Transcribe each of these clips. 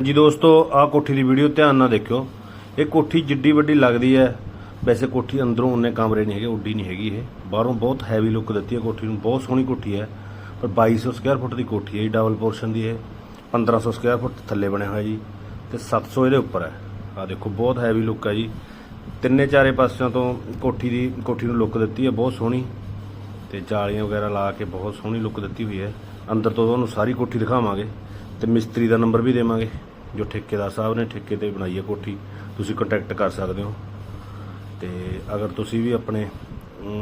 ਜੀ ਦੋਸਤੋ, ਆਹ ਕੋਠੀ ਦੀ ਵੀਡੀਓ ਧਿਆਨ ਨਾਲ ਦੇਖਿਓ। ਇਹ ਕੋਠੀ ਜਿੱਡੀ ਵੱਡੀ ਲੱਗਦੀ ਹੈ ਵੈਸੇ ਕੋਠੀ ਅੰਦਰੋਂ ਉਹਨੇ ਕਮਰੇ ਨਹੀਂ ਹੈਗੇ, ਉੱਡੀ ਨਹੀਂ ਹੈਗੀ ਇਹ। ਬਾਹਰੋਂ ਬਹੁਤ ਹੈਵੀ ਲੁੱਕ ਦਿੱਤੀ ਹੈ ਕੋਠੀ ਨੂੰ। ਬਹੁਤ ਸੋਹਣੀ ਕੋਠੀ ਹੈ ਪਰ 2200 ਸਕੁਅਰ ਫੁੱਟ ਦੀ ਕੋਠੀ ਹੈ ਜੀ ਡਬਲ ਪੋਰਸ਼ਨ ਦੀ ਇਹ 1500 ਸਕੁਅਰ ਫੁੱਟ ਥੱਲੇ ਬਣਿਆ ਹੋਇਆ ਜੀ ਤੇ 700 ਇਹਦੇ ਉੱਪਰ ਹੈ ਆਹ ਦੇਖੋ, ਬਹੁਤ ਹੈਵੀ ਲੁੱਕ ਹੈ ਜੀ। ਤਿੰਨੇ ਚਾਰੇ ਪਾਸਿਆਂ ਤੋਂ ਕੋਠੀ ਦੀ, ਕੋਠੀ ਨੂੰ ਲੁੱਕ ਦਿੱਤੀ ਹੈ ਬਹੁਤ ਸੋਹਣੀ। ਤੇ ਜਾਲੀਆਂ ਵਗੈਰਾ ਲਾ ਕੇ ਬਹੁਤ ਸੋਹਣੀ ਲੁੱਕ ਦਿੱਤੀ ਹੋਈ ਹੈ ਅੰਦਰ ਤੋਂ ਤੁਹਾਨੂੰ ਸਾਰੀ ਕੋਠੀ ਦਿਖਾਵਾਂਗੇ ਤੇ ਮਿਸਤਰੀ ਦਾ ਨੰਬਰ ਵੀ ਦੇਵਾਂਗੇ। ਜੋ ਠੇਕੇਦਾਰ ਸਾਹਿਬ ਨੇ ਠੇਕੇ ਤੇ ਬਣਾਈ ਹੈ ਕੋਠੀ, ਤੁਸੀਂ ਕੰਟੈਕਟ ਕਰ ਸਕਦੇ ਹੋ। ਤੇ ਅਗਰ ਤੁਸੀਂ ਵੀ ਆਪਣੇ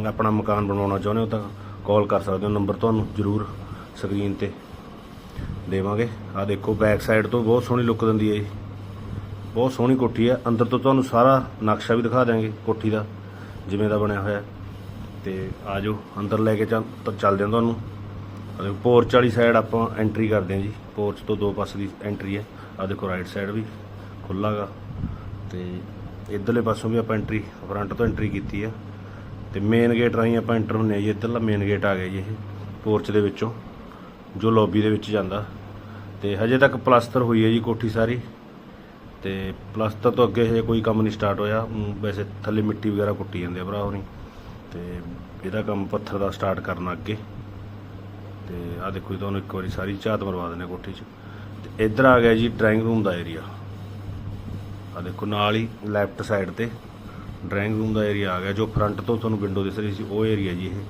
ਆਪਣਾ ਮਕਾਨ ਬਣਵਾਉਣਾ ਚਾਹੁੰਦੇ ਹੋ ਤਾਂ ਕਾਲ ਕਰ ਸਕਦੇ ਹੋ ਨੰਬਰ ਤੁਹਾਨੂੰ ਜ਼ਰੂਰ ਸਕਰੀਨ ਤੇ ਦੇਵਾਂਗੇ। ਆ ਦੇਖੋ ਬੈਕ ਸਾਈਡ ਤੋਂ ਬਹੁਤ ਸੋਹਣੀ ਲੁੱਕ ਦਿੰਦੀ ਹੈ ਜੀ ਬਹੁਤ ਸੋਹਣੀ ਕੋਠੀ ਹੈ। ਅੰਦਰ ਤੋਂ ਤੁਹਾਨੂੰ ਸਾਰਾ ਨਕਸ਼ਾ ਵੀ ਦਿਖਾ ਦਿਆਂਗੇ ਕੋਠੀ ਦਾ, ਜਿਵੇਂ ਦਾ ਬਣਿਆ ਹੋਇਆ ਹੈ। ਤੇ ਆ ਜਾਓ ਅੰਦਰ ਲੈ ਕੇ ਚੱਲ ਚੱਲਦੇ ਹਾਂ ਤੁਹਾਨੂੰ। ਅਤੇ ਪੋਰਚ ਵਾਲੀ ਸਾਈਡ ਆਪਾਂ ਐਂਟਰੀ ਕਰਦੇ ਹਾਂ ਜੀ। ਪੋਰਚ ਤੋਂ ਦੋ ਪਾਸੇ ਦੀ ਐਂਟਰੀ ਹੈ। ਆ ਦੇਖੋ ਰਾਈਟ ਸਾਈਡ ਵੀ ਖੁੱਲ੍ਹਾ ਗਾ ਤੇ ਇਧਰਲੇ ਪਾਸੋਂ ਵੀ ਆਪਾਂ ਐਂਟਰੀ ਫਰੰਟ ਤੋਂ ਐਂਟਰੀ ਕੀਤੀ ਆ। ਤੇ ਮੇਨ ਗੇਟ ਰਾਹੀਂ ਆਪਾਂ ਐਂਟਰ ਹੁੰਨੇ ਆ ਜੀ, ਇਧਰਲਾ ਮੇਨ ਗੇਟ ਆ ਗਿਆ ਜੀ ਇਹ ਪੋਰਚ ਦੇ ਵਿੱਚੋਂ, ਜੋ ਲੌਬੀ ਦੇ ਵਿੱਚ ਜਾਂਦਾ। ਤੇ ਹਜੇ ਤੱਕ ਪਲਾਸਟਰ ਹੋਈ ਹੈ ਜੀ ਕੋਠੀ ਸਾਰੀ। ਤੇ ਪਲਾਸਟਰ ਤੋਂ ਅੱਗੇ ਹਜੇ ਕੋਈ ਕੰਮ ਨਹੀਂ ਸਟਾਰਟ ਹੋਇਆ। ਵੈਸੇ ਥੱਲੇ ਮਿੱਟੀ ਵਗੈਰਾ ਕੁੱਟੀ ਜਾਂਦੇ ਆ ਭਰਾ ਹੋਣੀ ਤੇ ਇਹਦਾ ਕੰਮ ਪੱਥਰ ਦਾ ਸਟਾਰਟ ਕਰਨਾ ਅੱਗੇ। ਤੇ ਆ ਦੇਖੋ ਜੀ, ਤੁਹਾਨੂੰ ਇੱਕ ਵਾਰੀ ਸਾਰੀ ਝਾਤ ਮਰਵਾ ਦਿੰਦੇ ਆ ਕੋਠੀ 'ਚ। ਇੱਧਰ ਆ ਗਿਆ ਜੀ ਡਰਾਇੰਗ ਰੂਮ ਦਾ ਏਰੀਆ ਆ ਦੇਖੋ, ਨਾਲ ਹੀ ਲੈਫਟ ਸਾਈਡ ਤੇ ਡਰਾਇੰਗ ਰੂਮ ਦਾ ਏਰੀਆ ਆ ਗਿਆ, ਜੋ ਫਰੰਟ ਤੋਂ ਤੁਹਾਨੂੰ ਵਿੰਡੋ ਦਿਸ ਰਹੀ ਸੀ, ਉਹ ਏਰੀਆ ਜੀ ਇਹ।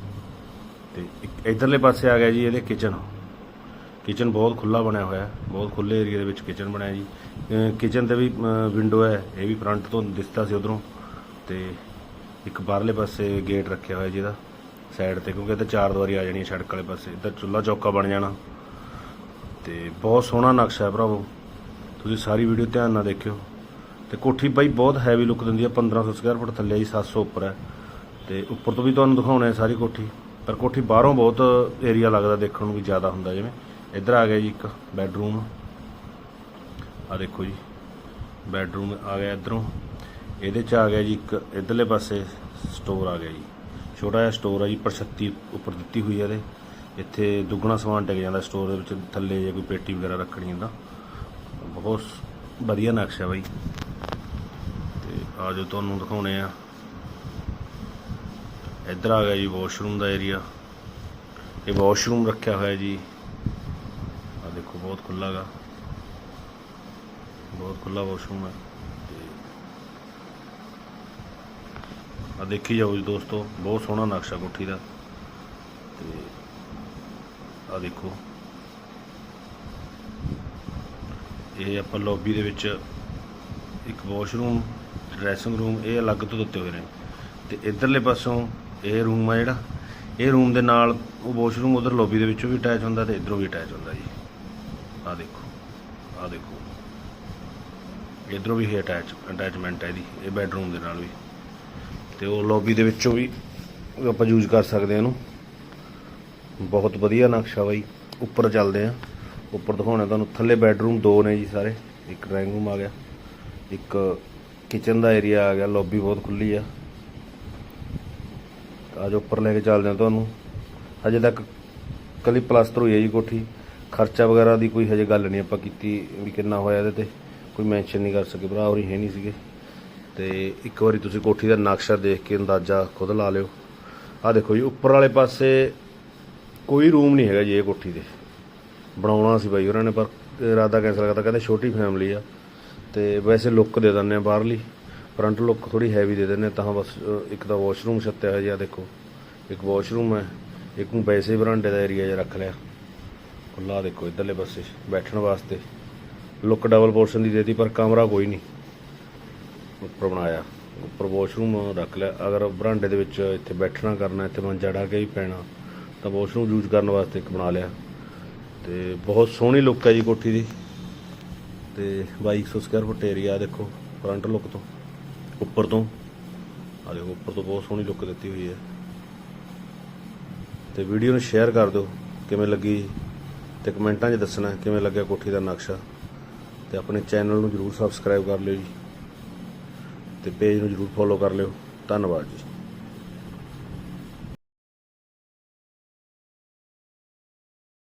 ਤੇ ਇੱਕ ਇਧਰਲੇ ਪਾਸੇ ਆ ਗਿਆ ਜੀ, ਇਹਦੇ ਕਿਚਨ ਕਿਚਨ ਬਹੁਤ ਖੁੱਲਾ ਬਣਿਆ ਹੋਇਆ, ਬਹੁਤ ਖੁੱਲੇ ਏਰੀਆ ਦੇ ਵਿੱਚ ਕਿਚਨ ਬਣਿਆ ਜੀ। ਕਿਚਨ ਤੇ ਵੀ ਵਿੰਡੋ ਹੈ, ਇਹ ਵੀ ਫਰੰਟ ਤੋਂ ਦਿਸਦਾ ਸੀ ਉਧਰੋਂ। ਤੇ ਇੱਕ ਬਾਹਰਲੇ ਪਾਸੇ ਗੇਟ ਰੱਖਿਆ ਹੋਇਆ ਜਿਹਦਾ ਸਾਈਡ ਤੇ, ਕਿਉਂਕਿ ਇੱਧਰ ਚਾਰ ਦੀਵਾਰੀ ਆ ਜਾਣੀ ਸੜਕ ਵਾਲੇ ਪਾਸੇ। ਇੱਧਰ ਚੁੱਲਾ ਚੌਕਾ ਬਣ ਜਾਣਾ। ਤੇ ਬਹੁਤ ਸੋਹਣਾ ਨਕਸ਼ਾ ਹੈ ਭਰਾਵੋ। ਤੁਸੀਂ ਸਾਰੀ ਵੀਡੀਓ ਧਿਆਨ ਨਾਲ ਦੇਖਿਓ। ਤੇ ਕੋਠੀ ਬਾਈ ਬਹੁਤ ਹੈਵੀ ਲੁੱਕ ਦਿੰਦੀ ਹੈ 1500 ਸਕੁਅਰ ਫੁੱਟ ਥੱਲੇ ਜੀ 700 ਉੱਪਰ ਹੈ। ਤੇ ਉੱਪਰ ਤੋਂ ਵੀ ਤੁਹਾਨੂੰ ਦਿਖਾਉਣਾ ਹੈ ਸਾਰੀ ਕੋਠੀ। ਪਰ ਕੋਠੀ ਬਾਹਰੋਂ ਬਹੁਤ ਏਰੀਆ ਲੱਗਦਾ ਦੇਖਣ ਨੂੰ ਵੀ ਜ਼ਿਆਦਾ ਹੁੰਦਾ, ਜਿਵੇਂ ਇੱਧਰ ਆ ਗਿਆ ਜੀ ਇੱਕ ਬੈੱਡਰੂਮ ਆ ਦੇਖੋ ਜੀ ਬੈੱਡਰੂਮ ਆ ਗਿਆ ਇੱਧਰੋਂ। ਇਹਦੇ ਚ ਆ ਗਿਆ ਜੀ ਇੱਕ ਇਧਰਲੇ ਪਾਸੇ ਸਟੋਰ ਆ ਗਿਆ ਜੀ। ਛੋਟਾ ਜਿਹਾ ਸਟੋਰ ਹੈ ਜੀ ਪ੍ਰਸ਼ਤੀ ਉੱਪਰ ਦਿੱਤੀ ਹੋਈ ਹੈ ਇਹਦੇ। ਇੱਥੇ ਦੁੱਗਣਾ ਸਮਾਨ ਟਿਕ ਜਾਂਦਾ ਸਟੋਰ ਦੇ ਵਿੱਚ, ਥੱਲੇ ਜੇ ਕੋਈ ਪੇਟੀ ਵਗੈਰਾ ਰੱਖਣੀ ਹੁੰਦਾ। ਬਹੁਤ ਵਧੀਆ ਨਕਸ਼ਾ ਬਾਈ। ਤੇ ਆ ਜੋ ਤੁਹਾਨੂੰ ਦਿਖਾਉਣੇ ਆ। ਇੱਧਰ ਆ ਗਿਆ ਜੀ ਵਾਸ਼ਰੂਮ ਦਾ ਏਰੀਆ ਇਹ ਵਾਸ਼ਰੂਮ ਰੱਖਿਆ ਹੋਇਆ ਜੀ। ਆ ਦੇਖੋ, ਬਹੁਤ ਖੁੱਲ੍ਹਾ ਗਾ ਬਹੁਤ ਖੁੱਲ੍ਹਾ ਵਾਸ਼ਰੂਮ ਹੈ। ਆ ਦੇਖੀ ਜਾਓ ਜੀ ਦੋਸਤੋ, ਬਹੁਤ ਸੋਹਣਾ ਨਕਸ਼ਾ ਕੋਠੀ ਦਾ। ਤੇ ਆ ਦੇਖੋ। ਇਹ ਆਪਾਂ ਲੌਬੀ ਦੇ ਵਿੱਚ ਇੱਕ ਵਾਸ਼ਰੂਮ ਡਰੈਸਿੰਗ ਰੂਮ ਇਹ ਅਲੱਗ ਤੋਂ ਦਿੱਤੇ ਹੋਏ ਨੇ। ਤੇ ਇਧਰਲੇ ਪਾਸੋਂ ਇਹ ਰੂਮ ਆ ਜਿਹੜਾ, ਇਹ ਰੂਮ ਦੇ ਨਾਲ ਉਹ ਵਾਸ਼ਰੂਮ ਉਧਰ ਲੌਬੀ ਦੇ ਵਿੱਚੋਂ ਵੀ ਅਟੈਚ ਹੁੰਦਾ ਤੇ ਇਧਰੋਂ ਵੀ ਅਟੈਚ ਹੁੰਦਾ ਜੀ। ਆ ਦੇਖੋ ਆ ਦੇਖੋ। ਇਧਰੋਂ ਵੀ ਇਹ ਅਟੈਚ ਅਟੈਚਮੈਂਟ ਹੈ ਇਹਦੀ, ਇਹ ਬੈੱਡਰੂਮ ਦੇ ਨਾਲ ਵੀ। ਤੇ ਉਹ ਲੌਬੀ ਦੇ ਵਿੱਚੋਂ ਵੀ ਆਪਾਂ ਯੂਜ਼ ਕਰ ਸਕਦੇ ਹਾਂ ਇਹਨੂੰ। ਬਹੁਤ ਵਧੀਆ ਨਕਸ਼ਾ ਬਾਈ। ਉੱਪਰ ਚੱਲਦੇ ਆ। ਉੱਪਰ ਦਿਖਾਉਣਾ ਤੁਹਾਨੂੰ। ਥੱਲੇ ਬੈੱਡਰੂਮ ਦੋ ਨੇ ਜੀ ਸਾਰੇ। ਇੱਕ ਡਰਾਇੰਗ ਰੂਮ ਆ ਗਿਆ। ਇੱਕ ਕਿਚਨ ਦਾ ਏਰੀਆ ਆ ਗਿਆ। ਲੌਬੀ ਬਹੁਤ ਖੁੱਲੀ ਆ। ਅੱਜ ਉੱਪਰ ਲੈ ਕੇ ਚੱਲਦੇ ਆ ਤੁਹਾਨੂੰ। ਹਜੇ ਤੱਕ ਕੱਲੀ ਪਲਾਸਟਰ ਹੋਈ ਹੈ ਜੀ ਕੋਠੀ। ਖਰਚਾ ਵਗੈਰਾ ਦੀ ਕੋਈ ਹਜੇ ਗੱਲ ਨਹੀਂ ਆਪਾਂ ਕੀਤੀ ਵੀ ਕਿੰਨਾ ਹੋਇਆ ਇਹਦੇ ਤੇ। ਕੋਈ ਮੈਂਸ਼ਨ ਨਹੀਂ ਕਰ ਸਕੇ ਭਰਾ, ਹੋਰੀ ਹੈ ਨਹੀਂ ਸੀਗੇ। ਤੇ ਇੱਕ ਵਾਰੀ ਤੁਸੀਂ ਕੋਠੀ ਦਾ ਨਕਸ਼ਾ ਦੇਖ ਕੇ ਅੰਦਾਜ਼ਾ ਖੁਦ ਲਾ ਲਿਓ। ਆ ਦੇਖੋ ਜੀ, ਉੱਪਰ ਵਾਲੇ ਪਾਸੇ ਕੋਈ ਰੂਮ ਨਹੀਂ ਹੈਗਾ ਜੀ ਇਹ ਕੋਠੀ 'ਤੇ ਬਣਾਉਣਾ ਸੀ ਬਾਈ ਉਹਨਾਂ ਨੇ ਪਰ ਇਰਾਦਾ ਕੈਂਸਲ ਕਰਤਾ ਕਹਿੰਦੇ ਛੋਟੀ ਫੈਮਿਲੀ ਆ। ਤੇ ਵੈਸੇ ਲੁੱਕ ਦੇ ਦਿੰਦੇ ਆ ਬਾਹਰਲੀ। ਫਰੰਟ ਲੁੱਕ ਥੋੜੀ ਹੈਵੀ ਦੇ ਦਿੰਦੇ ਆ, ਤਾਂ ਬਸ ਇੱਕ ਤਾਂ ਵਾਸ਼ਰੂਮ ਛੱਤਿਆ ਹੋਇਆ ਜੀ ਆ ਦੇਖੋ। ਇੱਕ ਵਾਸ਼ਰੂਮ ਹੈ ਇੱਕ ਨੂੰ ਵੈਸੇ ਬਰਾਂਡੇ ਦਾ ਏਰੀਆ ਜਿਹਾ ਰੱਖ ਲਿਆ। ਖੁੱਲਾ ਦੇਖੋ ਇਧਰਲੇ ਪਾਸੇ ਬੈਠਣ ਵਾਸਤੇ। ਲੁੱਕ ਡਬਲ ਪੋਰਸ਼ਨ ਦੀ ਦੇਤੀ ਪਰ ਕਮਰਾ ਕੋਈ ਨਹੀਂ। ਉੱਪਰ ਬਣਾਇਆ। ਉੱਪਰ ਵਾਸ਼ਰੂਮ ਰੱਖ ਲਿਆ। ਅਗਰ ਬਰਾਂਡੇ ਦੇ ਵਿੱਚ ਇੱਥੇ ਬੈਠਣਾ ਕਰਨਾ ਇੱਥੇ ਮੰਜਾ ਢਾ ਕੇ ਹੀ ਪੈਣਾ। ਤਾਂ ਵਾਸ਼ਰੂਮ ਯੂਜ਼ ਕਰਨ ਵਾਸਤੇ ਇੱਕ ਬਣਾ ਲਿਆ। ਤੇ ਬਹੁਤ ਸੋਹਣੀ ਲੁੱਕ ਹੈ ਜੀ ਕੋਠੀ ਦੀ। ਤੇ 2200 ਸਕੁਅਰ ਫੁੱਟ ਏਰੀਆ ਦੇਖੋ ਫਰੰਟ ਲੁੱਕ ਤੋਂ, ਉੱਪਰ ਤੋਂ। ਆ ਦੇਖੋ, ਉੱਪਰ ਤੋਂ ਬਹੁਤ ਸੋਹਣੀ ਲੁੱਕ ਦਿੱਤੀ ਹੋਈ ਹੈ। ਤੇ ਵੀਡੀਓ ਨੂੰ ਸ਼ੇਅਰ ਕਰ ਦਿਓ, ਕਿਵੇਂ ਲੱਗੀ ਤੇ ਕਮੈਂਟਾਂ 'ਚ ਦੱਸਣਾ ਕਿਵੇਂ ਲੱਗਿਆ ਕੋਠੀ ਦਾ ਨਕਸ਼ਾ। ਤੇ ਆਪਣੇ ਚੈਨਲ ਨੂੰ ਜਰੂਰ ਸਬਸਕ੍ਰਾਈਬ ਕਰ ਲਿਓ ਜੀ। ਤੇ ਪੇਜ ਨੂੰ ਜਰੂਰ ਫੋਲੋ ਕਰ ਲਿਓ। ਧੰਨਵਾਦ ਜੀ।